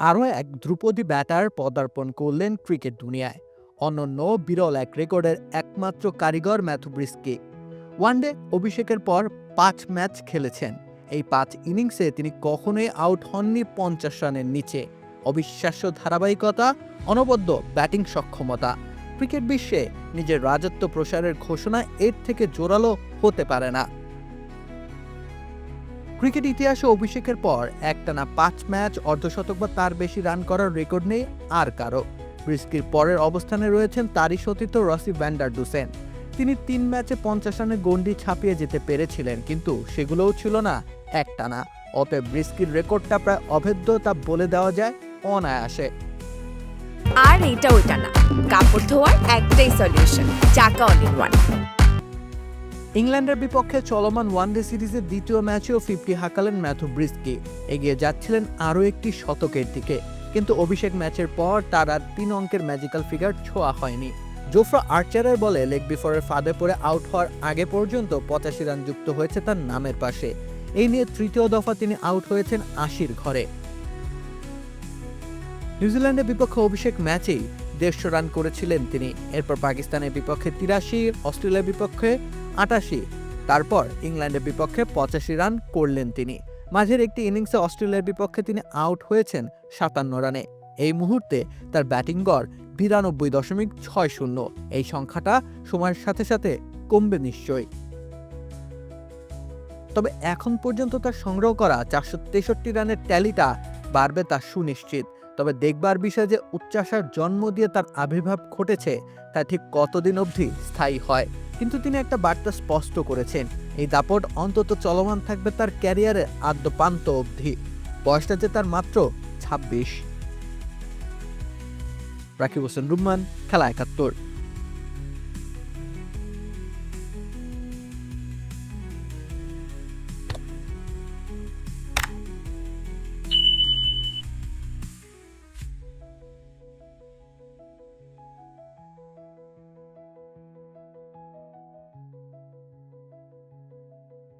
আরও এক ধ্রুপদী ব্যাটার পদার্পণ করলেন ক্রিকেট দুনিয়ায়। অনন্য বিরল এক রেকর্ডের একমাত্র কারিগর ম্যাথু ব্রিস্কি। ওয়ানডে অভিষেকের পর পাঁচ ম্যাচ খেলেছেন। এই পাঁচ ইনিংসে তিনি কখনোই আউট হননি পঞ্চাশ রানের নিচে। অবিশ্বাস্য ধারাবাহিকতা, অনবদ্য ব্যাটিং সক্ষমতা। ক্রিকেট বিশ্বে নিজের রাজত্ব প্রসারের ঘোষণা এর থেকে জোরালো হতে পারে না। ক্রিকেট ইতিহাসে অভিষেকের পর একটানা পাঁচ ম্যাচ অর্ধশতক বা তার বেশি রান করার রেকর্ড নেই আর কারও। ব্রিস্কির পরের অবস্থানে রয়েছেন তারই সতীর্থ রসি ভ্যান্ডার ডুসেন তিনি তিন ম্যাচে পঞ্চাশ রানের গন্ডি ছাপিয়ে যেতে পেরেছিলেন, কিন্তু সেগুলোও ছিল না, একটানা। অতএব ব্রিস্কির রেকর্ডটা প্রায় অভেদ্য তা বলে দেওয়া যায় অনায়াসে। আর এটা ওইটা না। কাপড় ধোয়ার একটাই সলিউশন চাকা ইন ওয়ান ইংল্যান্ডের বিপক্ষে চলমান ওয়ানডে সিরিজের দ্বিতীয় ম্যাচেও ফিফটি হাঁকালেন ম্যাথু ব্রিস্কি। এগিয়ে যাচ্ছিলেন আরও একটি শতকের দিকে। কিন্তু অভিষেক ম্যাচের পর তার আর তিন অঙ্কের ম্যাজিক্যাল ফিগার ছোঁয়া হয়নি। জোফ্রা আর্চারের বলে লেগ বিফোরের ফাঁদে পড়ে আউট হওয়ার আগে পর্যন্ত পঁচাশি রান যুক্ত হয়েছে তার নামের পাশে। এই নিয়ে তৃতীয় দফা তিনি আউট হয়েছেন আশির ঘরে। নিউজিল্যান্ডের বিপক্ষে অভিষেক ম্যাচেই দেড়শো রান করেছিলেন তিনি। এরপর পাকিস্তানের বিপক্ষে তিরাশি, অস্ট্রেলিয়ার বিপক্ষে আটাশি। তারপর ইংল্যান্ডের বিপক্ষে পঁচাশি রান করলেন তিনি। মাঝের একটি ইনিংসে অস্ট্রেলিয়ার বিপক্ষে তিনি আউট হয়েছেন সাতান্ন রানে। এই মুহূর্তে তার ব্যাটিং গড় বিরানব্বই দশমিক ছয় শূন্য। এই সংখ্যাটা সময়ের সাথে সাথে কমবে নিশ্চয়ই। তবে এখন পর্যন্ত তার সংগ্রহ করা চারশো তেষট্টি রানের ট্যালিটা বাড়বে তা সুনিশ্চিত। তবে দেখবার বিষয় যে উচ্চাসার জন্ম দিয়ে তার আবির্ভাব ঘটেছে, তা ঠিক কতদিন অবধি স্থায়ী হয়? কিন্তু তিনি একটা বার্তা স্পষ্ট করেছেন, এই দাপট অন্তত চলমান থাকবে তার ক্যারিয়ারের আদ্যপান্ত অবধি। বয়সটা যে তার মাত্র ছাব্বিশ। রাকিব হোসেন, রুম্মান, খেলা একাত্তর।